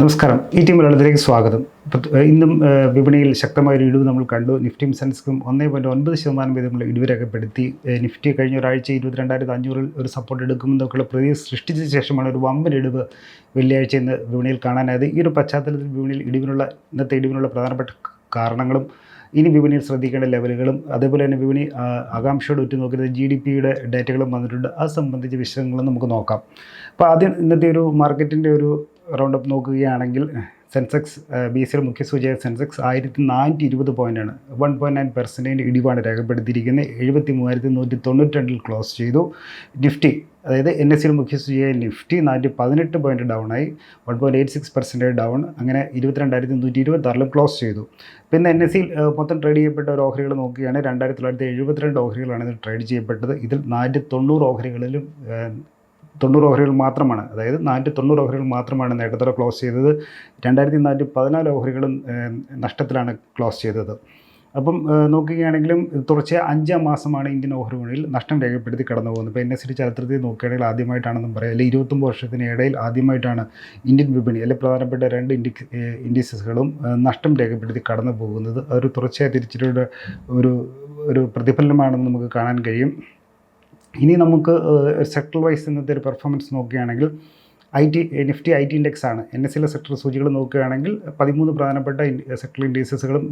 നമസ്കാരം. ഈ ടീം മലയാളത്തിലേക്ക് സ്വാഗതം. ഇന്നും വിപണിയിൽ ശക്തമായ ഒരു ഇടിവ് നമ്മൾ കണ്ടു. നിഫ്റ്റിയും സെൻസെക്സും ഒന്നേ പോയിന്റ് ഒൻപത് ശതമാനം വീതമുള്ള ഇടിവ് രേഖപ്പെടുത്തി. നിഫ്റ്റി കഴിഞ്ഞ ഒരാഴ്ച ഇരുപത്തിരണ്ടായിരത്തി അഞ്ഞൂറിൽ ഒരു സപ്പോർട്ട് എടുക്കുമെന്നൊക്കെയുള്ള പ്രതി സൃഷ്ടിച്ച ശേഷമാണ് ഒരു വമ്പൻ ഇടിവ് വെള്ളിയാഴ്ച ഇന്ന് വിപണിയിൽ കാണാനായത്. ഈ ഒരു പശ്ചാത്തലത്തിൽ വിപണിയിൽ ഇടിവിനുള്ള ഇന്നത്തെ ഇടിവിനുള്ള പ്രധാനപ്പെട്ട കാരണങ്ങളും ഇനി വിപണിയിൽ ശ്രദ്ധിക്കേണ്ട ലെവലുകളും അതേപോലെ തന്നെ വിപണി ആകാംക്ഷയോട് ഉറ്റുനോക്കുന്നത് ജി ഡി പിയുടെ ഡേറ്റകളും വന്നിട്ടുണ്ട്. അത് സംബന്ധിച്ച വിഷയങ്ങളും നമുക്ക് നോക്കാം. അപ്പോൾ ആദ്യം ഇന്നത്തെ ഒരു മാർക്കറ്റിന്റെ ഒരു റൗണ്ട് അപ്പ് നോക്കുകയാണെങ്കിൽ സെൻസെക്സ് ബി എസ് സിയുടെ മുഖ്യ സൂചക സെൻസെക്സ് ആയിരത്തി നാനൂറ്റി ഇരുപത് പോയിന്റാണ് വൺ പോയിന്റ് നയൻ പെർസെന്റേജ് ഇടിവാണ് രേഖപ്പെടുത്തിയിരിക്കുന്നത്. എഴുപത്തി മൂവായിരത്തി നൂറ്റി തൊണ്ണൂറ്റി രണ്ടിൽ ക്ലോസ് ചെയ്തു. നിഫ്റ്റി അതായത് എൻ എസ് സിയുടെ മുഖ്യ സൂചിയായ നിഫ്റ്റി നാനൂറ്റി പതിനെട്ട് പോയിന്റ് ഡൗൺ ആയി. One point eight six percentage down അങ്ങനെ ഇരുപത്തിരണ്ടായിരത്തി നൂറ്റി ഇരുപത്താറിലും ക്ലോസ് ചെയ്തു. പിന്നെ എൻ എസ് സിയിൽ മൊത്തം ട്രേഡ് ചെയ്യപ്പെട്ട ഒരു ഓഹരികൾ നോക്കുകയാണെങ്കിൽ രണ്ടായിരത്തി തൊള്ളായിരത്തി എഴുപത്തിരണ്ട് ഓഹരികളാണ് ഇത് ട്രേഡ് ചെയ്യപ്പെട്ടത്. ഇതിൽ നാനൂറ്റി തൊണ്ണൂറ് ഓഹരികളിലും തൊണ്ണൂറ് ഓഹരികൾ മാത്രമാണ് അതായത് നാനൂറ്റി തൊണ്ണൂറ് ഓഹരികൾ മാത്രമാണ് നേട്ടത്തോടെ ക്ലോസ് ചെയ്തത്. രണ്ടായിരത്തി നാനൂറ്റി പതിനാല് ഓഹരികളും നഷ്ടത്തിലാണ് ക്ലോസ് ചെയ്തത്. അപ്പം നോക്കുകയാണെങ്കിലും തുടർച്ചയായ അഞ്ചാം മാസമാണ് ഇന്ത്യൻ ഓഹരി വിപണിയിൽ നഷ്ടം രേഖപ്പെടുത്തി കടന്നു പോകുന്നത് ഇപ്പോൾ എൻ എസ് ചരിത്രത്തിൽ നോക്കുകയാണെങ്കിൽ ആദ്യമായിട്ടാണെന്നും പറയാം. അല്ലെങ്കിൽ ഇരുപത്തൊമ്പത് വർഷത്തിന് ഇടയിൽ ആദ്യമായിട്ടാണ് ഇന്ത്യൻ വിപണി അല്ലെങ്കിൽ പ്രധാനപ്പെട്ട രണ്ട് ഇൻഡി ഇൻഡിസസുകളും നഷ്ടം രേഖപ്പെടുത്തി കടന്നു പോകുന്നത് അതൊരു തുടർച്ചയായ തിരിച്ചിലൂടെ ഒരു ഒരു പ്രതിഫലനമാണെന്ന് നമുക്ക് കാണാൻ കഴിയും. ഇനി നമുക്ക് സെക്ടർ വൈസ് ഇന്നത്തെ ഒരു പെർഫോമൻസ് നോക്കുകയാണെങ്കിൽ I T Nifty I T index ആണ്. എൻ എസ് സിയിലെ സെക്ടർ സൂചികൾ നോക്കുകയാണെങ്കിൽ പതിമൂന്ന് പ്രധാനപ്പെട്ട സെക്ടർ ഇൻഡീസസുകളും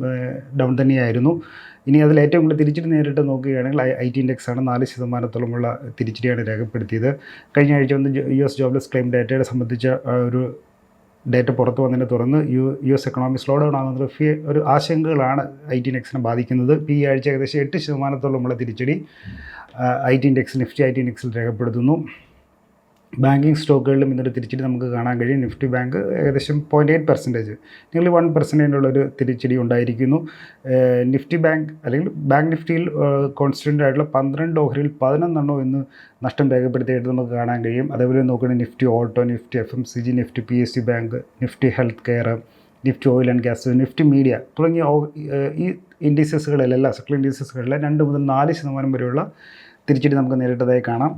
ഡൗൺ തന്നെയായിരുന്നു. ഇനി അതിൽ ഏറ്റവും കൂടുതൽ തിരിച്ചടി നേരിട്ട് നോക്കുകയാണെങ്കിൽ ഐ ടി ഇൻഡെക്സ് ആണ്. നാല് ശതമാനത്തോളമുള്ള തിരിച്ചടിയാണ് രേഖപ്പെടുത്തിയത്. കഴിഞ്ഞ ആഴ്ച വന്ന് യു എസ് ജോബ്ലെസ് ക്ലെയിം ഡേറ്റയെ സംബന്ധിച്ച ഒരു ഡേറ്റ പുറത്തു വന്നതിനെ തുടർന്ന് U U S economy slow down ആകുന്ന ഒരു ആശങ്കകളാണ് ഐ ടി ഇൻഡെക്സിനെ ബാധിക്കുന്നത്. ഇപ്പോൾ ഈ ആഴ്ച ഏകദേശം എട്ട് ശതമാനത്തോളമുള്ള തിരിച്ചടി. I T index Nifty I T ഇൻഡെക്സിൽ രേഖപ്പെടുത്തുന്നു. ബാങ്കിങ് സ്റ്റോക്കുകളിലും ഇന്നൊരു തിരിച്ചടി നമുക്ക് കാണാൻ കഴിയും. നിഫ്റ്റി ബാങ്ക് ഏകദേശം പോയിന്റ് എയ്റ്റ് പെർസെന്റേജ് നിങ്ങൾ വൺ പെർസെന്റേജിനുള്ളൊരു തിരിച്ചടി ഉണ്ടായിരിക്കുന്നു. നിഫ്റ്റി ബാങ്ക് അല്ലെങ്കിൽ ബാങ്ക് നിഫ്റ്റിയിൽ കോൺസ്റ്റന്റ് ആയിട്ടുള്ള പന്ത്രണ്ട് ഓഹരിയിൽ പതിനൊന്നെണ്ണോ എന്ന് നഷ്ടം രേഖപ്പെടുത്തിയിട്ട് നമുക്ക് കാണാൻ കഴിയും. അതേപോലെ നോക്കുകയാണെങ്കിൽ Nifty auto Nifty F M C G Nifty P S C bank Nifty health care Nifty oil and gas Nifty media തുടങ്ങിയ ഈ ഇൻഡീസസുകളിലെല്ലാം സെക്ടർ ഇൻഡീസസുകളിലെ രണ്ട് മുതൽ നാല് ശതമാനം വരെയുള്ള തിരിച്ചടി നമുക്ക് നേരിട്ടതായി കാണാം.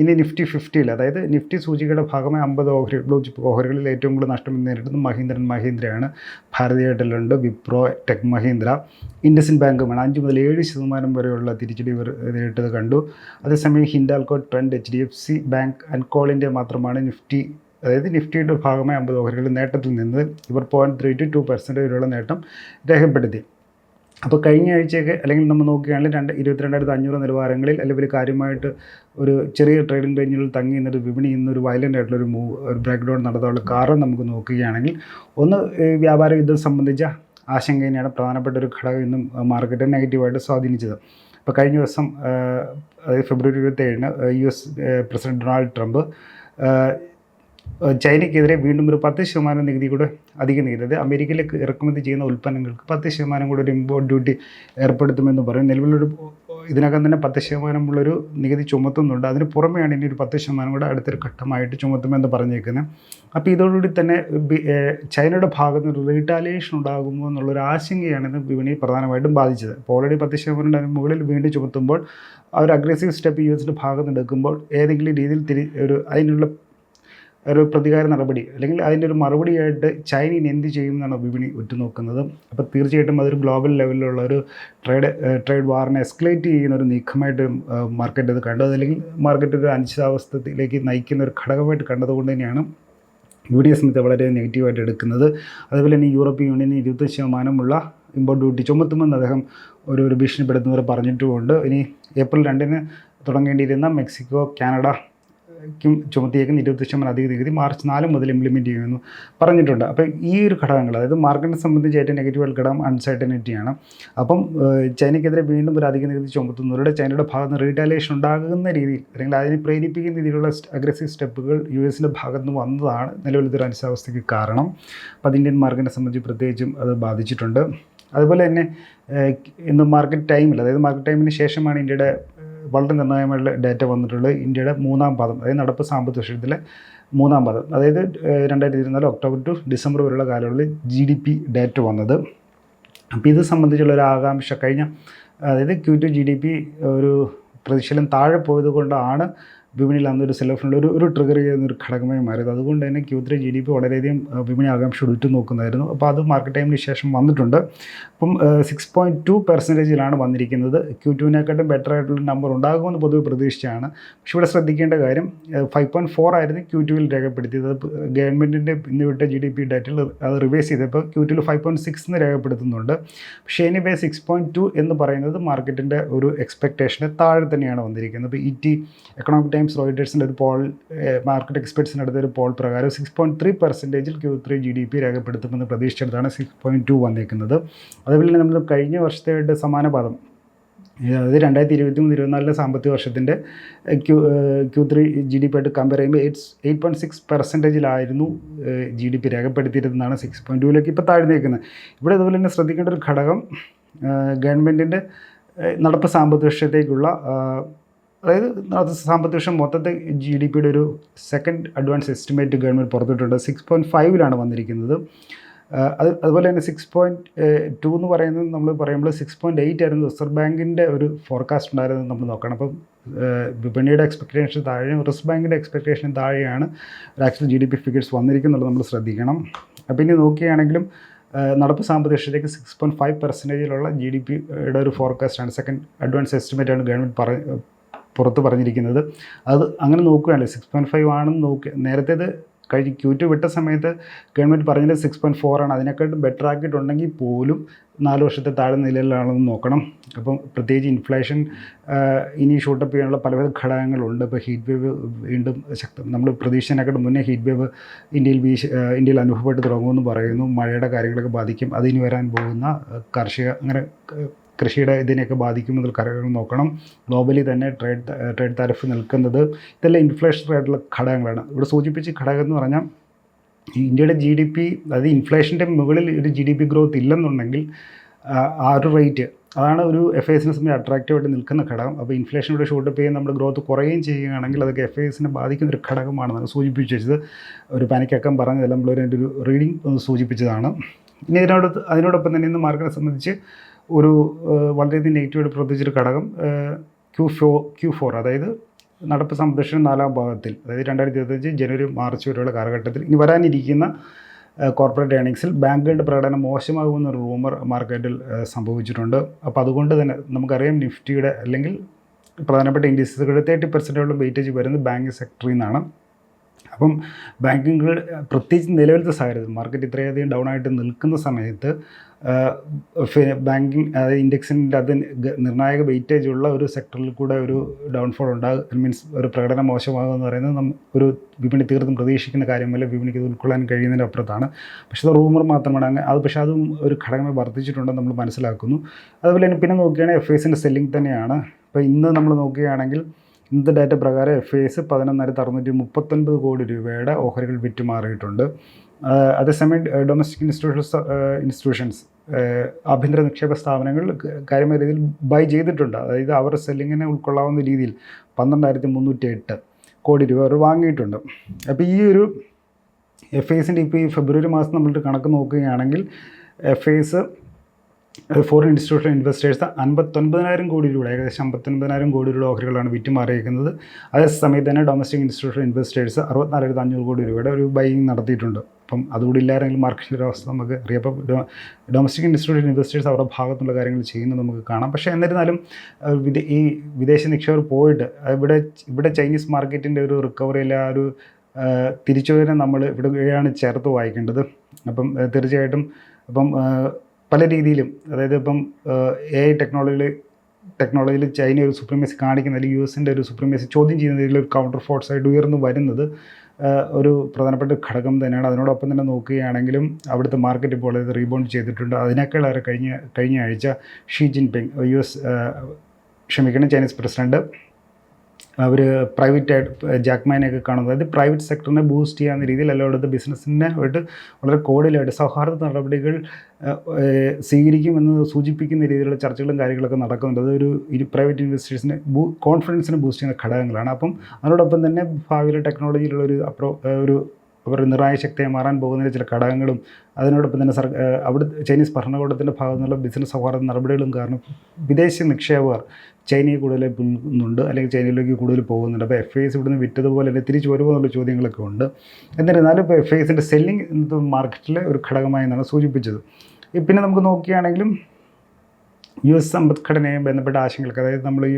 ഇനി നിഫ്റ്റി ഫിഫ്റ്റിയിൽ അതായത് നിഫ്റ്റി സൂചികയുടെ ഭാഗമായി അമ്പത് ഓഹരി ബ്ലൂ ചിപ്പ് ഓഹരികളിൽ ഏറ്റവും കൂടുതൽ നഷ്ടം നേരിടുന്നത് മഹീന്ദ്രൻ മഹീന്ദ്രയാണ്. ഭാരതി എയർടെലുണ്ട് വിപ്രോ ടെക് മഹീന്ദ്ര. ഇൻഡസിൻ ബാങ്കുമാണ് അഞ്ച് മുതൽ ഏഴ് ശതമാനം വരെയുള്ള തിരിച്ചടി നേരിട്ടത് കണ്ടു. അതേസമയം Hindalco Trent H D F C bank and Coal India മാത്രമാണ് നിഫ്റ്റി അതായത് നിഫ്റ്റിയുടെ ഭാഗമായി അമ്പത് ഓഹരികളിൽ നേട്ടത്തിൽ നിന്ന് ഇവർ point three two two percent വരെയുള്ള നേട്ടം രേഖപ്പെടുത്തി. അപ്പോൾ കഴിഞ്ഞ ആഴ്ചയൊക്കെ അല്ലെങ്കിൽ നമ്മൾ നോക്കുകയാണെങ്കിൽ രണ്ട് ഇരുപത്തിരണ്ടായിരത്തി അഞ്ഞൂറ് നിലവാരങ്ങളിൽ അല്ലെങ്കിൽ കാര്യമായിട്ട് ഒരു ചെറിയ ട്രേഡിംഗ് റേഞ്ചിൽ തങ്ങി നിന്നൊരു വിപണി ഇന്നൊരു വയലന്റ് ആയിട്ടുള്ളൊരു മൂവ് ഒരു ബ്രേക്ക് ഡൗൺ നടത്താനുള്ള കാരണം നമുക്ക് നോക്കുകയാണെങ്കിൽ ഒന്ന് വ്യാപാര യുദ്ധം സംബന്ധിച്ച ആശങ്ക തന്നെയാണ് പ്രധാനപ്പെട്ട ഒരു ഘടകം ഇന്നും മാർക്കറ്റിനെ നെഗറ്റീവായിട്ട് സ്വാധീനിച്ചത്. അപ്പോൾ കഴിഞ്ഞ ദിവസം അതായത് ഫെബ്രുവരി ഇരുപത്തേഴിന് U S president Donald Trump ചൈനയ്ക്കെതിരെ വീണ്ടും ഒരു പത്ത് ശതമാനം നികുതി കൂടെ അധിക നികുതി അമേരിക്കയിലേക്ക് ഇറക്കുമതി ചെയ്യുന്ന ഉൽപ്പന്നങ്ങൾക്ക് പത്ത് ശതമാനം കൂടെ ഒരു ഇമ്പോർട്ട് ഡ്യൂട്ടി ഏർപ്പെടുത്തുമെന്ന് പറയും. നിലവിലൊരു ഇതിനകം തന്നെ പത്ത് ശതമാനമുള്ളൊരു നികുതി ചുമത്തുന്നുണ്ട്. അതിന് പുറമെയാണ് ഇനി ഒരു പത്ത് ശതമാനം കൂടെ അടുത്തൊരു ഘട്ടമായിട്ട് ചുമത്തുമെന്ന് പറഞ്ഞേക്കുന്നത് അപ്പോൾ ഇതോടുകൂടി തന്നെ ചൈനയുടെ ഭാഗത്ത് നിന്ന് റീറ്റാലിയേഷൻ ഉണ്ടാകുമോ എന്നുള്ളൊരു ആശങ്കയാണ് ഇത് വിപണിയെ പ്രധാനമായിട്ടും ബാധിച്ചത്. അപ്പോൾ ഓൾറെഡി പത്ത് ശതമാനം മുകളിൽ വീണ്ടും ചുമത്തുമ്പോൾ അവർ അഗ്രസീവ് സ്റ്റെപ്പ് യു എസിന്റെ ഭാഗത്ത് എടുക്കുമ്പോൾ ഏതെങ്കിലും രീതിയിൽ തിരി ഒരു അതിനുള്ള ഒരു പ്രതികാര നടപടി അല്ലെങ്കിൽ അതിന്റെ ഒരു മറുപടിയായിട്ട് ചൈന ഇനി എന്ത് ചെയ്യും എന്നാണ് വിപണി ഉറ്റുനോക്കുന്നത്. അപ്പോൾ തീർച്ചയായിട്ടും അതൊരു ഗ്ലോബൽ ലെവലിലുള്ള ഒരു ട്രേഡ് ട്രേഡ് വാറിനെ എസ്കലേറ്റ് ചെയ്യുന്ന ഒരു നീക്കമായിട്ട് മാർക്കറ്റ് അത് കണ്ടത് അല്ലെങ്കിൽ മാർക്കറ്റ് ഒരു അനിശ്ചിതാവസ്ഥയിലേക്ക് നയിക്കുന്ന ഒരു ഘടകമായിട്ട് കണ്ടതുകൊണ്ട് തന്നെയാണ് യു ഡി എസ് വളരെ നെഗറ്റീവായിട്ട് എടുക്കുന്നത്. അതുപോലെ തന്നെ യൂറോപ്യൻ യൂണിയന് ഇരുപത്തി ശതമാനമുള്ള ഇമ്പോർട്ട് ഡ്യൂട്ടി ചുമത്തുമെന്ന് അദ്ദേഹം ഒരു ഒരു ഭീഷണിപ്പെടുത്തുന്നവർ പറഞ്ഞിട്ടുമുണ്ട്. ഇനി ഏപ്രിൽ രണ്ടിന് തുടങ്ങേണ്ടിയിരുന്ന മെക്സിക്കോ കാനഡ ക്കും ചുമത്തിയേക്കുന്ന ഇരുപത്തി ശതമാനം അധിക നികുതി മാർച്ച് നാല് മുതൽ ഇംപ്ലിമെന്റ് ചെയ്യുമെന്ന് പറഞ്ഞിട്ടുണ്ട്. അപ്പോൾ ഈ ഒരു ഘടകങ്ങൾ അതായത് മാർക്കറ്റിനെ സംബന്ധിച്ച് ഏറ്റവും നെഗറ്റീവ് ഘടകം അൺസർട്ടനിറ്റിയാണ് അപ്പം ചൈനയ്ക്കെതിരെ വീണ്ടും ഒരു അധിക നികുതി ചുമത്തുന്നവരുടെ ചൈനയുടെ ഭാഗത്ത് നിന്ന് റീറ്റാലിയേഷൻ ഉണ്ടാകുന്ന രീതിയിൽ അല്ലെങ്കിൽ അതിനെ പ്രേരിപ്പിക്കുന്ന രീതിയിലുള്ള അഗ്രസീവ് സ്റ്റെപ്പുകൾ യു എസിന്റെ ഭാഗത്ത് നിന്ന് വന്നതാണ് നിലവിൽ ഇതൊരു അനിശ്ചാവസ്ഥയ്ക്ക് കാരണം. അപ്പോൾ അത് ഇന്ത്യൻ മാർക്കറ്റിനെ സംബന്ധിച്ച് പ്രത്യേകിച്ചും അത് ബാധിച്ചിട്ടുണ്ട്. അതുപോലെ തന്നെ ഇന്ന് മാർക്കറ്റ് ടൈമിൽ അതായത് മാർക്കറ്റ് ടൈമിന് ശേഷമാണ് ഇന്ത്യയുടെ വളരെ നിർണായകമായിട്ടുള്ള ഡാറ്റ വന്നിട്ടുള്ളത് ഇന്ത്യയുടെ മൂന്നാം പാദം അതായത് നടപ്പ് സാമ്പത്തിക വർഷത്തിലെ മൂന്നാം പാദം. അതായത് രണ്ടായിരത്തി ഇരുപത്തിനാല് ഒക്ടോബർ ടു ഡിസംബർ വരെയുള്ള കാലയളവിൽ ജി ഡി പി ഡാറ്റ വന്നത്. അപ്പോൾ ഇത് സംബന്ധിച്ചുള്ള ഒരു ആകാംക്ഷ. കഴിഞ്ഞ അതായത് Q two G D P ഒരു പ്രതിശീലം താഴെ പോയത് കൊണ്ടാണ് വിപണിയിൽ അന്നൊരു സെലഫിനുള്ള ഒരു ഒരു ട്രിഗർ ചെയ്യുന്ന ഒരു ഘടകമായി മാറിയത്. അതുകൊണ്ട് തന്നെ Q three G D P വളരെയധികം വിപണി വിപണി ആകാംക്ഷയോട് ഉറ്റുനോക്കുന്നതായിരുന്നു. അപ്പോൾ അത് മാർക്കറ്റ് ടൈമിന് ശേഷം വന്നിട്ടുണ്ട്. അപ്പം സിക്സ് പോയിന്റ് ടു പെർസെന്റേജിലാണ് വന്നിരിക്കുന്നത്. ക്യൂ ടുവിനെക്കാട്ടും ബെറ്റർ ആയിട്ടുള്ള നമ്പർ ഉണ്ടാകുമെന്ന് പൊതുവെ പ്രതീക്ഷിച്ചാണ്. പക്ഷേ ഇവിടെ ശ്രദ്ധിക്കേണ്ട കാര്യം ഫൈവ് പോയിന്റ് ഫോർ ആയിരുന്നു ക്യൂ ടുവിൽ രേഖപ്പെടുത്തിയത്. അത് ഗവൺമെന്റിന്റെ ഇന്ന് വിട്ട ജി ഡി പി ഡാറ്റയിൽ അത് റിവൈസ് ചെയ്തപ്പോൾ ക്യൂ ടുവിൽ ഫൈവ് പോയിന്റ് സിക്സ് എന്ന് രേഖപ്പെടുത്തുന്നുണ്ട്. പക്ഷേ എനിവേ സിക്സ് പോയിന്റ് ടു എന്ന് പറയുന്നത് മാർക്കറ്റിന്റെ ഒരു എക്സ്പെക്റ്റേഷന് താഴെ തന്നെയാണ് വന്നിരിക്കുന്നത്. ഇപ്പോൾ ഇ ടി എക്കണോമിക് ടൈംസ് റോയിറ്റേഴ്സിന്റെ ഒരു പോൾ മാർക്കറ്റ് എക്സ്പെർട്സിന്റെ അടുത്ത ഒരു പോൾ പ്രകാരം six point three പെർസെന്റേജിൽ Q three G D P രേഖപ്പെടുത്തുമെന്ന് പ്രതീക്ഷിച്ചെടുത്താണ് സിക്സ് പോയിന്റ് ടു വന്നിരിക്കുന്നത് അതുപോലെ തന്നെ നമ്മൾ കഴിഞ്ഞ വർഷത്തെ സമാനപാദം അതായത് രണ്ടായിരത്തി ഇരുപത്തി മൂന്ന് ഇരുപത്തിനാലിലെ സാമ്പത്തിക വർഷത്തിന്റെ Q Q three G D P ആയിട്ട് കമ്പയർ ചെയ്യുമ്പോൾ എയ്റ്റ് എയ്റ്റ് പോയിന്റ് സിക്സ് പെർസെന്റേജിലായിരുന്നു ജി ഡി പി രേഖപ്പെടുത്തിയിരുന്നതാണ് സിക്സ് പോയിന്റ് ടൂവിലേക്ക് ഇപ്പോൾ താഴ്ന്നേക്കുന്നത്. ഇവിടെ അതുപോലെ തന്നെ ശ്രദ്ധിക്കേണ്ട ഒരു ഘടകം ഗവൺമെന്റിന്റെ നടപ്പ് സാമ്പത്തിക വർഷത്തേക്കുള്ള അതായത് സാമ്പത്തിക വർഷം മൊത്തത്തെ ജി ഡി പിയുടെ ഒരു സെക്കൻഡ് അഡ്വാൻസ് എസ്റ്റിമേറ്റ് ഗവൺമെന്റ് പുറത്തിട്ടുണ്ട്. സിക്സ് പോയിന്റ് ഫൈവിലാണ് വന്നിരിക്കുന്നത്. അത് അതുപോലെ തന്നെ സിക്സ് പോയിന്റ് ടു എന്ന് പറയുന്നത് നമ്മൾ പറയുമ്പോൾ സിക്സ് പോയിന്റ് എയ്റ്റ് ആയിരുന്നു റിസർവ് ബാങ്കിന്റെ ഒരു ഫോർകാസ്റ്റ് ഉണ്ടായിരുന്നത് നമ്മൾ നോക്കണം. അപ്പം വിപണിയുടെ എക്സ്പെക്റ്റേഷൻ താഴെയും റിസർവ് ബാങ്കിന്റെ എക്സ്പെക്റ്റേഷൻ താഴെയാണ് actual G D P figures വന്നിരിക്കുന്നുള്ളത് നമ്മൾ ശ്രദ്ധിക്കണം. അപ്പോൾ ഇനി നോക്കുകയാണെങ്കിലും നടപ്പ് സാമ്പത്തിക വർഷത്തേക്ക് സിക്സ് പോയിന്റ് ഫൈവ് പെർസെന്റേജിലുള്ള ജി ഡി പിയുടെ ഒരു ഫോർകാസ്റ്റാണ് സെക്കൻഡ് അഡ്വാൻസ് എസ്റ്റിമേറ്റാണ് ഗവൺമെന്റ് പറ പുറത്ത് പറഞ്ഞിരിക്കുന്നത്. അത് അങ്ങനെ നോക്കുകയാണെങ്കിൽ സിക്സ് പോയിന്റ് ഫൈവ് ആണെന്ന് നോക്കുക നേരത്തേത് കഴിഞ്ഞ് ക്യൂ വിട്ട സമയത്ത് ഗവൺമെന്റ് പറഞ്ഞത് സിക്സ് പോയിന്റ് ഫോർ ആണ്. അതിനെക്കാട്ടും ബെറ്റർ ആക്കിയിട്ടുണ്ടെങ്കിൽ പോലും നാല് വർഷത്തെ താഴെ നിലയിലാണെന്ന് നോക്കണം. അപ്പം പ്രത്യേകിച്ച് ഇൻഫ്ലേഷൻ ഇനി ഷൂട്ടപ്പ് ചെയ്യാനുള്ള പലവിധ ഘടകങ്ങളുണ്ട്. ഇപ്പോൾ ഹീറ്റ് വേവ് വീണ്ടും ശക്തം നമ്മൾ പ്രതീക്ഷിച്ചതിനെക്കാട്ടും മുന്നേ ഹീറ്റ് വേവ് ഇന്ത്യയിൽ വീശ് ഇന്ത്യയിൽ അനുഭവപ്പെട്ട് തുടങ്ങുമെന്ന് പറയുന്നു. മഴയുടെ കാര്യങ്ങളൊക്കെ ബാധിക്കും. അതിന് വരാൻ പോകുന്ന കാർഷിക അങ്ങനെ കൃഷിയുടെ ഇതിനെയൊക്കെ ബാധിക്കുമെന്നുള്ള കാര്യങ്ങൾ നോക്കണം. ഗ്ലോബലി തന്നെ ട്രേഡ് ട്രേഡ് തരഫ് നിൽക്കുന്നത് ഇതെല്ലാം ഇൻഫ്ലേഷൻ ആയിട്ടുള്ള ഘടകങ്ങളാണ്. ഇവിടെ സൂചിപ്പിച്ച ഘടകം എന്ന് പറഞ്ഞാൽ ഇന്ത്യയുടെ ജി ഡി പി അതായത് ഇൻഫ്ലേഷന്റെ മുകളിൽ ഒരു ജി ഡി പി ഗ്രോത്ത് ഇല്ലെന്നുണ്ടെങ്കിൽ ആ, ഒരു റേറ്റ് അതാണ് ഒരു എഫ് ഐ എസിനെ സംബന്ധിച്ച് അട്രാക്റ്റീവായിട്ട് നിൽക്കുന്ന ഘടകം. അപ്പോൾ ഇൻഫ്ലേഷനോട് ഷൂട്ടപ്പ് ചെയ്യാൻ നമ്മുടെ ഗ്രോത്ത് കുറയുകയും ചെയ്യുകയാണെങ്കിൽ അതൊക്കെ എഫ് ഐ എസിനെ ബാധിക്കുന്ന ഒരു ഘടകമാണെന്ന് സൂചിപ്പിച്ചു വെച്ചത് ഒരു പാനിക്കക്കം പറഞ്ഞതെല്ലാം നമ്മളൊരു ഒരു ഒന്ന് സൂചിപ്പിച്ചതാണ്. ഇനി ഇതിനോട് അതിനോടൊപ്പം തന്നെ ഇന്ന് മാർക്കറ്റിനെ സംബന്ധിച്ച് ഒരു വളരെയധികം നെഗറ്റീവായിട്ട് പ്രവർത്തിച്ചൊരു ഘടകം ക്യൂ ഫോ ക്യൂ ഫോർ അതായത് നടപ്പ് സംരക്ഷണം നാലാം ഭാഗത്തിൽ അതായത് രണ്ടായിരത്തി ഇരുപത്തഞ്ച് ജനുവരി മാർച്ച് വരെയുള്ള കാലഘട്ടത്തിൽ ഇനി വരാനിരിക്കുന്ന കോർപ്പറേറ്റ് ഏണിങ്സിൽ ബാങ്കുകളുടെ പ്രകടനം മോശമാകുമെന്ന റൂമർ മാർക്കറ്റിൽ സംഭവിച്ചിട്ടുണ്ട്. അപ്പോൾ അതുകൊണ്ട് തന്നെ നമുക്കറിയാം നിഫ്റ്റിയുടെ അല്ലെങ്കിൽ പ്രധാനപ്പെട്ട ഇൻഡസ്ട്രീസുകളുടെ തേർട്ടി പെർസെന്റോളം വെയിറ്റേജ് വരുന്നത് ബാങ്കിങ് സെക്ടറിൽ നിന്നാണ് അപ്പം ബാങ്കിങ്ങൾ പ്രത്യേകിച്ച് നിലവിലത്തെ സാഹചര്യത്തിൽ മാർക്കറ്റ് ഇത്രയധികം ഡൗൺ ആയിട്ട് നിൽക്കുന്ന സമയത്ത് ബാങ്കിങ് അതായത് ഇൻഡെക്സിന്റെ അത് നിർണായക വെയിറ്റേജ് ഉള്ള ഒരു സെക്ടറിൽ കൂടെ ഒരു ഡൗൺഫോൾ ഉണ്ടാകും മീൻസ് ഒരു പ്രകടനം മോശമാകുക എന്ന് പറയുന്നത് നം ഒരു വിപണി തീർത്തും പ്രതീക്ഷിക്കുന്ന കാര്യമല്ല വിപണിക്ക് ഉൾക്കൊള്ളാൻ കഴിയുന്നതിന്റെ അപ്പുറത്താണ്. പക്ഷേ അത് റൂമർ മാത്രമാണ്. അങ്ങനെ അത് പക്ഷേ അതും ഒരു ഘടകമായി വർദ്ധിച്ചിട്ടുണ്ടെന്ന് നമ്മൾ മനസ്സിലാക്കുന്നു. അതുപോലെ തന്നെ പിന്നെ നോക്കുകയാണെങ്കിൽ എഫ് എസിന്റെ സെല്ലിംഗ് തന്നെയാണ്. ഇപ്പോൾ ഇന്ന് നമ്മൾ നോക്കുകയാണെങ്കിൽ ഇന്നത്തെ ഡാറ്റ പ്രകാരം എഫ് എസ് പതിനൊന്നായിരത്തി അറുന്നൂറ്റി മുപ്പത്തൊൻപത് കോടി രൂപയുടെ ഓഹരികൾ വിറ്റുമാറിയിട്ടുണ്ട്. അതേസമയം ഡൊമസ്റ്റിക് ഇൻസ്റ്റിറ്റ്യൂഷൻസ് ഇൻസ്റ്റിറ്റ്യൂഷൻസ് ആഭ്യന്തര നിക്ഷേപ സ്ഥാപനങ്ങൾ കാര്യമായ രീതിയിൽ ബൈ ചെയ്തിട്ടുണ്ട്. അതായത് അവർ സെല്ലിങ്ങിനെ ഉൾക്കൊള്ളാവുന്ന രീതിയിൽ പന്ത്രണ്ടായിരത്തി മുന്നൂറ്റി എട്ട് കോടി രൂപ അവർ വാങ്ങിയിട്ടുണ്ട്. അപ്പോൾ ഈ ഒരു എഫ് ഐസിന്റെ ഇപ്പോൾ ഈ ഫെബ്രുവരി മാസം നമ്മളിട്ട് കണക്ക് നോക്കുകയാണെങ്കിൽ F Is foreign institution investors അൻപത്തൊൻപതിനായിരം കോടി രൂപ ഏകദേശം അമ്പത്തൊൻപതിനായിരം കോടി രൂപ ഓഹരികളാണ് വിറ്റുമാറിയിരിക്കുന്നത്. അതേ സമയത്ത് തന്നെ ഡൊമസ്റ്റിക് ഇൻസ്റ്റിറ്റ്യൂഷൻ ഇൻവെസ്റ്റേഴ്സ് അറുപത്തിനാലായിരത്തി അഞ്ഞൂറ് കോടി രൂപയുടെ ഒരു ബൈങ് നടത്തിയിട്ടുണ്ട്. അപ്പം അതുകൂടി ഇല്ലായിരുന്നെങ്കിൽ മാർക്കറ്റിന്റെ ഒരു അവസ്ഥ നമുക്ക് അറിയാം. അപ്പം ഡൊ- ഡൊമസ്റ്റിക് ഇൻസ്റ്റിറ്റ്യൂഷൻ ഇൻവെസ്റ്റേഴ്സ് അവരുടെ ഭാഗത്തുള്ള കാര്യങ്ങൾ ചെയ്യുന്നത് നമുക്ക് കാണാം. പക്ഷേ എന്നിരുന്നാലും ഈ വിദേശ നിക്ഷേപർ പോയിട്ട് ഇവിടെ ഇവിടെ ചൈനീസ് മാർക്കറ്റിന്റെ ഒരു റിക്കവറി അല്ല ഒരു തിരിച്ചുവരെ നമ്മൾ ഇവിടെയാണ് ചേർത്ത് വായിക്കേണ്ടത്. അപ്പം തീർച്ചയായിട്ടും അപ്പം പല രീതിയിലും അതായത് ഇപ്പം എ ഐ ടെക്നോളജിയിൽ ടെക്നോളജിയിൽ ചൈന ഒരു സുപ്രീമസി കാണിക്കുന്ന അല്ലെങ്കിൽ യു എസിന്റെ ഒരു സുപ്രീമസി ചോദ്യം ചെയ്യുന്ന രീതിയിൽ ഒരു കൗണ്ടർ ഫോഴ്സ് ആയിട്ട് ഉയർന്നു വരുന്നത് ഒരു പ്രധാനപ്പെട്ട ഘടകം തന്നെയാണ്. അതിനോടൊപ്പം തന്നെ നോക്കുകയാണെങ്കിലും അവിടുത്തെ മാർക്കറ്റ് ഇപ്പോൾ അത് റീബൗണ്ട് ചെയ്തിട്ടുണ്ട്. അതിനേക്കാളേറെ കഴിഞ്ഞ കഴിഞ്ഞ ആഴ്ച ഷീ ജിൻപിങ് യു എസ് ക്ഷമിക്കണം ചൈനീസ് പ്രസിഡന്റ് അവർ പ്രൈവറ്റ് ആയിട്ട് ജാക്മാനെയൊക്കെ കാണുന്നത്. അതായത് പ്രൈവറ്റ് സെക്ടറിനെ ബൂസ്റ്റ് ചെയ്യാവുന്ന രീതിയിൽ എല്ലായിടത്ത് ബിസിനസ്സിനെ ആയിട്ട് വളരെ കോടിലായിട്ട് സൗഹാർദ്ദ നടപടികൾ സ്വീകരിക്കുമെന്ന് സൂചിപ്പിക്കുന്ന രീതിയിലുള്ള ചർച്ചകളും കാര്യങ്ങളൊക്കെ നടക്കുന്നുണ്ട്. അതൊരു പ്രൈവറ്റ് ഇൻവെസ്റ്റേഴ്സിനെ ബൂ കോൺഫിഡൻസിനെ ബൂസ്റ്റ് ചെയ്യുന്ന ഘടകങ്ങളാണ്. അപ്പം അതിനോടൊപ്പം തന്നെ ഭാവിയിലെ ടെക്നോളജിയിലുള്ള ഒരു അപ്രോ ഒരു അവർ നിർണായ ശക്തിയായി മാറാൻ പോകുന്ന ചില ഘടകങ്ങളും അതിനോടൊപ്പം തന്നെ സർ അവിടെ ചൈനീസ് ഭരണകൂടത്തിന്റെ ഭാഗത്തുനിന്നുള്ള ബിസിനസ് സൗഹാർദ്ദ നടപടികളും കാരണം വിദേശ നിക്ഷേപകർ ചൈനയെ കൂടുതൽ പോകുന്നുണ്ട് അല്ലെങ്കിൽ ചൈനയിലേക്ക് കൂടുതൽ പോകുന്നുണ്ട്. അപ്പോൾ എഫ് ഐസ് ഇവിടുന്ന് വിറ്റതുപോലെ തന്നെ തിരിച്ചു വരുമോ എന്നുള്ള ചോദ്യങ്ങളൊക്കെ ഉണ്ട്. എന്നിരുന്നാലും ഇപ്പോൾ എഫ് ഐസിന്റെ സെല്ലിംഗ് മാർക്കറ്റിലെ ഒരു ഘടകമായി എന്നാണ് സൂചിപ്പിച്ചത് പിന്നെ നമുക്ക് നോക്കുകയാണെങ്കിലും യു എസ് സമ്പദ്ഘടനയെ ബന്ധപ്പെട്ട ആശങ്കകൾക്ക് അതായത് നമ്മൾ ഈ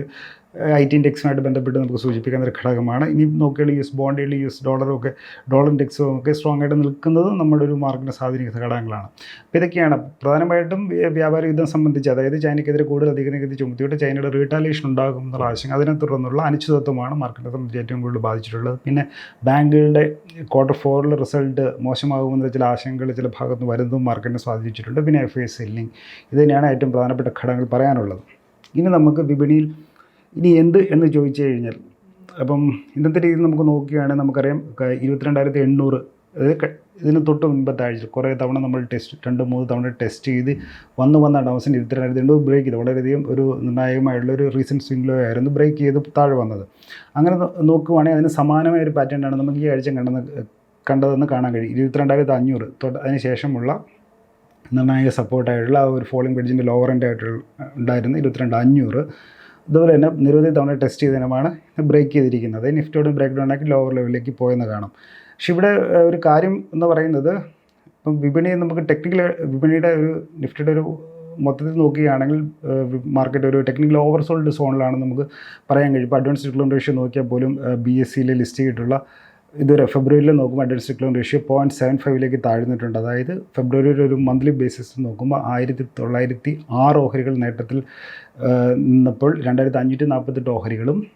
ഐ ടി ഇൻഡെക്സുമായിട്ട് ബന്ധപ്പെട്ട് നമുക്ക് സൂചിപ്പിക്കുന്ന ഒരു ഘടകമാണ്. ഇനി നോക്കിയാൽ യു എസ് ബോണ്ടുകൾ യു എസ് ഡോളറും ഒക്കെ ഡോളർ ഇൻഡെക്സും ഒക്കെ സ്ട്രോങ് ആയിട്ട് നിൽക്കുന്നത് നമ്മുടെ ഒരു മാർക്കറ്റിനെ സ്വാധീനിക്കുന്ന ഘടകങ്ങളാണ്. അപ്പോൾ ഇതൊക്കെയാണ്. പ്രധാനമായിട്ടും വ്യ- വ്യാപാര യുദ്ധം സംബന്ധിച്ച് അതായത് ചൈനയ്ക്കെതിരെ കൂടുതൽ അധിക നികുതി ചുമത്തിയിട്ട് ചൈനയുടെ റീറ്റാലിയേഷൻ ഉണ്ടാകും എന്നുള്ള ആശങ്ക അതിനെ തുടർന്നുള്ള അനിശ്ചിതത്വമാണ് മാർക്കറ്റിനെ സംബന്ധിച്ച് ഏറ്റവും കൂടുതൽ ബാധിച്ചിട്ടുള്ളത്. പിന്നെ ബാങ്കുകളുടെ ക്വാർട്ടർ ഫോറിലെ റിസൾട്ട് മോശമാകുമെന്ന ചില ആശങ്കകൾ ചില ഭാഗത്ത് വരുന്നതും മാർക്കറ്റിനെ സ്വാധീനിച്ചിട്ടുണ്ട്. പിന്നെ എഫ് ഐ സെല്ലിംഗ് ഇത് തന്നെയാണ് ഏറ്റവും പ്രധാനപ്പെട്ട ഘടകങ്ങൾ പറയാനുള്ളത്. ഇനി നമുക്ക് വിപണിയിൽ ഇനി എന്ത് എന്ന് ചോദിച്ചു കഴിഞ്ഞാൽ അപ്പം ഇന്നത്തെ രീതിയിൽ നമുക്ക് നോക്കുകയാണെങ്കിൽ നമുക്കറിയാം ഇരുപത്തിരണ്ടായിരത്തി എണ്ണൂറ് അതായത് ഇതിന് തൊട്ട് മുൻപത്തെ ആഴ്ച കുറേ തവണ നമ്മൾ ടെസ്റ്റ് രണ്ട് മൂന്ന് തവണ ടെസ്റ്റ് ചെയ്ത് വന്ന് വന്നാണ് അവസാനം ഇരുപത്തിരണ്ടായിരത്തി എണ്ണൂറ് ബ്രേക്ക് ചെയ്ത് വളരെയധികം ഒരു നിർണായകമായിട്ടുള്ള ഒരു റീസെന്റ് സ്വിംഗിലോ ആയിരുന്നു ബ്രേക്ക് ചെയ്ത് താഴെ വന്നത്. അങ്ങനെ നോക്കുവാണെങ്കിൽ അതിന് സമാനമായ ഒരു പാറ്റേൺ ആണ് നമുക്ക് ഈ ആഴ്ച കണ്ടെന്ന് കണ്ടതെന്ന് കാണാൻ കഴിയും. ഇരുപത്തിരണ്ടായിരത്തി അഞ്ഞൂറ് തൊട്ട് അതിന് ശേഷമുള്ള നിർണായക സപ്പോർട്ടായിട്ടുള്ള ആ ഒരു ഫോളിംഗ് ബ്രിഡ്ജിന്റെ ലോവർ എൻഡ് ആയിട്ടുള്ള ഉണ്ടായിരുന്ന ഇരുപത്തിരണ്ട് അഞ്ഞൂറ് അതുപോലെ തന്നെ നിരവധി തവണ ടെസ്റ്റ് ചെയ്തതിനുമാണ് ബ്രേക്ക് ചെയ്തിരിക്കുന്നത്. നിഫ്റ്റിയോട് ബ്രേക്ക് ഡൗൺ ആക്കി ലോവർ ലെവലിലേക്ക് പോയെന്ന് കാണാം. പക്ഷെ ഇവിടെ ഒരു കാര്യം എന്ന് പറയുന്നത് ഇപ്പം വിപണി നമുക്ക് ടെക്നിക്കൽ വിപണിയുടെ ഒരു നിഫ്റ്റിയുടെ ഒരു മൊത്തത്തിൽ നോക്കുകയാണെങ്കിൽ മാർക്കറ്റ് ഒരു ടെക്നിക്കൽ ഓവർസോൾഡ് സോണിലാണ് നമുക്ക് പറയാൻ കഴിയും. ഇപ്പോൾ അഡ്വാൻസ് ഡിക്ലോൺ റേഷ്യോ നോക്കിയാൽ പോലും ബി എസ് സിയിൽ ലിസ്റ്റ് ചെയ്തിട്ടുള്ള ഇതുവരെ ഫെബ്രുവരിയിൽ നോക്കുമ്പോൾ advance decline ratio point seven ഫൈവിലേക്ക് താഴ്ന്നിട്ടുണ്ട്. അതായത് ഫെബ്രുവരിയിൽ ഒരു മന്ത്ലി ബേസിസ് നോക്കുമ്പോൾ ആയിരത്തി തൊള്ളായിരത്തി ആറ് ഓഹരികൾ നേട്ടത്തിൽ നിന്നപ്പോൾ രണ്ടായിരത്തി അഞ്ഞൂറ്റി നാൽപ്പത്തെട്ട് ഓഹരികളും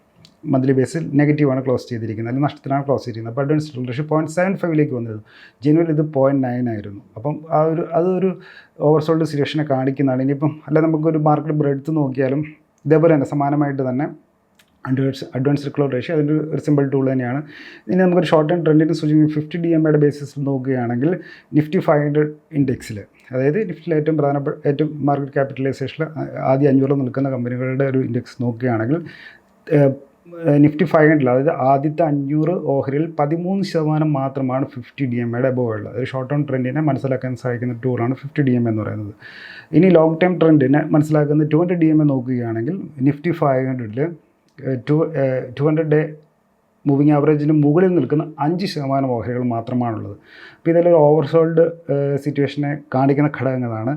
മന്ത്ലി ബേസിൽ നെഗറ്റീവാണ് ക്ലോസ് ചെയ്തിരിക്കുന്നത്. അല്ലെങ്കിൽ നഷ്ടത്തിനാണ് ക്ലോസ് ചെയ്തിരിക്കുന്നത്. അപ്പോൾ അഡ്വാൻസ് റേഷ്യോ പോയിന്റ് സെവൻ ഫൈവിലേക്ക് വന്നിരുന്നു. ജനുവരി ഇത് പോയിന്റ് നയൻ ആയിരുന്നു. അപ്പം ആ ഒരു അതൊരു ഓവർസോൾഡ് സിറ്റുവേഷനെ കാണിക്കുന്നതാണ്. ഇനിയിപ്പം അല്ല നമുക്കൊരു മാർക്കറ്റ് ബ്രെഡ്ത്ത് നോക്കിയാലും ഇതേപോലെ തന്നെ സമാനമായിട്ട് തന്നെ അഡ്വാൻസ് അഡ്വാൻസ് റിക്ലോർ റേഷ്യോ അതിന്റെ ഒരു സിമ്പിൾ ടൂൾ തന്നെയാണ്. ഇനി നമുക്കൊരു ഷോർട്ട് ടേം ട്രെൻഡിന്റെ സൂചിപ്പിക്കും ഫിഫ്റ്റി ഡി എം ബേസിസിൽ നോക്കുകയാണെങ്കിൽ നിഫ്റ്റി ഫൈവ് ഹൺഡ്രഡ് ഇൻഡെക്സിൽ അതായത് നിഫ്റ്റിലെ ഏറ്റവും പ്രധാനപ്പെട്ട ഏറ്റവും മാർക്കറ്റ് ക്യാപിറ്റലൈസേഷനിൽ ആദ്യ അഞ്ഞൂറിൽ നിൽക്കുന്ന കമ്പനികളുടെ ഒരു ഇൻഡെക്സ് നോക്കുകയാണെങ്കിൽ നിഫ്റ്റി ഫൈവ് ഹൺഡ്രഡിൽ അതായത് ആദ്യത്തെ അഞ്ഞൂറ് ഓഹരിയിൽ പതിമൂന്ന് ശതമാനം മാത്രമാണ് ഫിഫ്റ്റി ഡി എം എയുടെ അബോവ് ഉള്ളത്. ഒരു ഷോർട്ട് ടേം ട്രെൻഡിനെ മനസ്സിലാക്കാൻ സഹായിക്കുന്ന ടൂറാണ് ഫിഫ്റ്റി ഡി എം എന്ന് പറയുന്നത്. ഇനി ലോങ് ടേം ട്രെൻഡിനെ മനസ്സിലാക്കുന്ന two hundred D M A നോക്കുകയാണെങ്കിൽ Nifty five ഹൺഡ്രഡിൽ two two hundred day moving ആവറേജിന് മുകളിൽ നിൽക്കുന്ന അഞ്ച് ശതമാനം ഓഹരികൾ മാത്രമാണുള്ളത്. അപ്പോൾ ഇതെല്ലാം ഓവർസോൾഡ് സിറ്റുവേഷനെ കാണിക്കുന്ന ഘടകങ്ങളാണ്.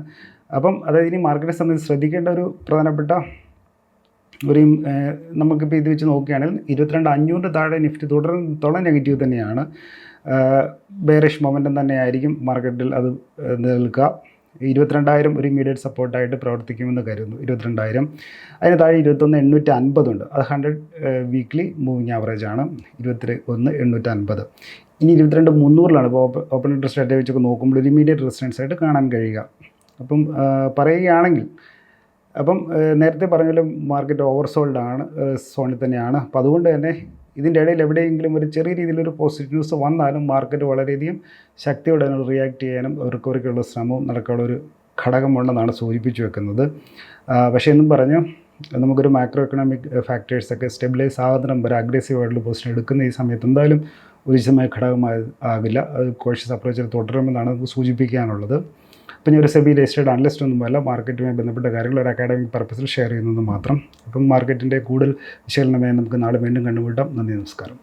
അപ്പം അതായത് ഇനി മാർക്കറ്റിനെ സംബന്ധിച്ച് ശ്രദ്ധിക്കേണ്ട ഒരു പ്രധാനപ്പെട്ട ഒരു നമുക്കിപ്പോൾ ഇത് വെച്ച് നോക്കുകയാണെങ്കിൽ ഇരുപത്തിരണ്ട് അഞ്ഞൂറിന്റെ താഴെ നിഫ്റ്റി തുടർന്നോളം നെഗറ്റീവ് തന്നെയാണ്. ബേറിഷ് മൊമെന്റം തന്നെയായിരിക്കും മാർക്കറ്റിൽ അത് നിൽക്കുക ഇരുപത്തിരണ്ടായിരം ഒരു ഇമീഡിയറ്റ് സപ്പോർട്ടായിട്ട് പ്രവർത്തിക്കുമെന്ന് കരുതുന്നു. ഇരുപത്തിരണ്ടായിരം. അതിന് താഴെ ഇരുപത്തൊന്ന് എണ്ണൂറ്റി അൻപതുണ്ട് അത് ഹൺഡ്രഡ് വീക്ക്ലി മൂവിങ് ആവറേജ് ആണ്. ഇരുപത്തി ഒന്ന് എണ്ണൂറ്റി അൻപത് ഇനി ഇരുപത്തിരണ്ട് മുന്നൂറിലാണ്. ഇപ്പോൾ ഓപ്പൺ ഇൻട്രസ്റ്റ് റേറ്റ് വെച്ചൊക്കെ നോക്കുമ്പോൾ ഒരു ഇമീഡിയറ്റ് റെസിഡൻസ് ആയിട്ട് കാണാൻ കഴിയുക. അപ്പം പറയുകയാണെങ്കിൽ അപ്പം നേരത്തെ പറഞ്ഞ പോലെ മാർക്കറ്റ് ഓവർസോൾഡ് ആണ് സോണിൽ തന്നെയാണ്. അപ്പം അതുകൊണ്ട് തന്നെ ഇതിന്റെ ഇടയിൽ എവിടെയെങ്കിലും ഒരു ചെറിയ രീതിയിലൊരു പോസിറ്റീവ് ന്യൂസ് വന്നാലും മാർക്കറ്റ് വളരെയധികം ശക്തിയോടെ റിയാക്ട് ചെയ്യാനും റിക്കവറിക്കുള്ള ശ്രമവും നടക്കാനുള്ള ഒരു ഘടകമുണ്ടെന്നാണ് സൂചിപ്പിച്ചു വെക്കുന്നത്. പക്ഷേ എന്നും പറഞ്ഞു നമുക്കൊരു മാക്രോ എക്കണോമിക് ഫാക്ടേഴ്സൊക്കെ സ്റ്റെബിലൈസ് ആകുന്ന വരെ അഗ്രസീവായിട്ടുള്ള പൊസിഷൻ എടുക്കുന്ന ഈ സമയത്ത് എന്തായാലും ഉചിതമായ ഘടകമായി ആകില്ല. അത് കോഷ്യസ് അപ്രോച്ചിൽ തുടരുമെന്നാണ് നമുക്ക് സൂചിപ്പിക്കാനുള്ളത്. അപ്പം ഞാൻ ഒരു സെബി രജിസ്റ്റേഡ് അനലിസ്റ്റ് ഒന്നുമല്ല മാർക്കറ്റുമായി ബന്ധപ്പെട്ട കാര്യങ്ങൾ ഒരു അക്കാഡമിക് പർപ്പസിൽ ഷെയർ ചെയ്യുന്നത് മാത്രം. അപ്പം മാർക്കറ്റിന്റെ കൂടുതൽ വിശകലനമായി നമുക്ക് നാളെ വീണ്ടും കണ്ടുമുട്ടാം. നന്ദി നമസ്കാരം.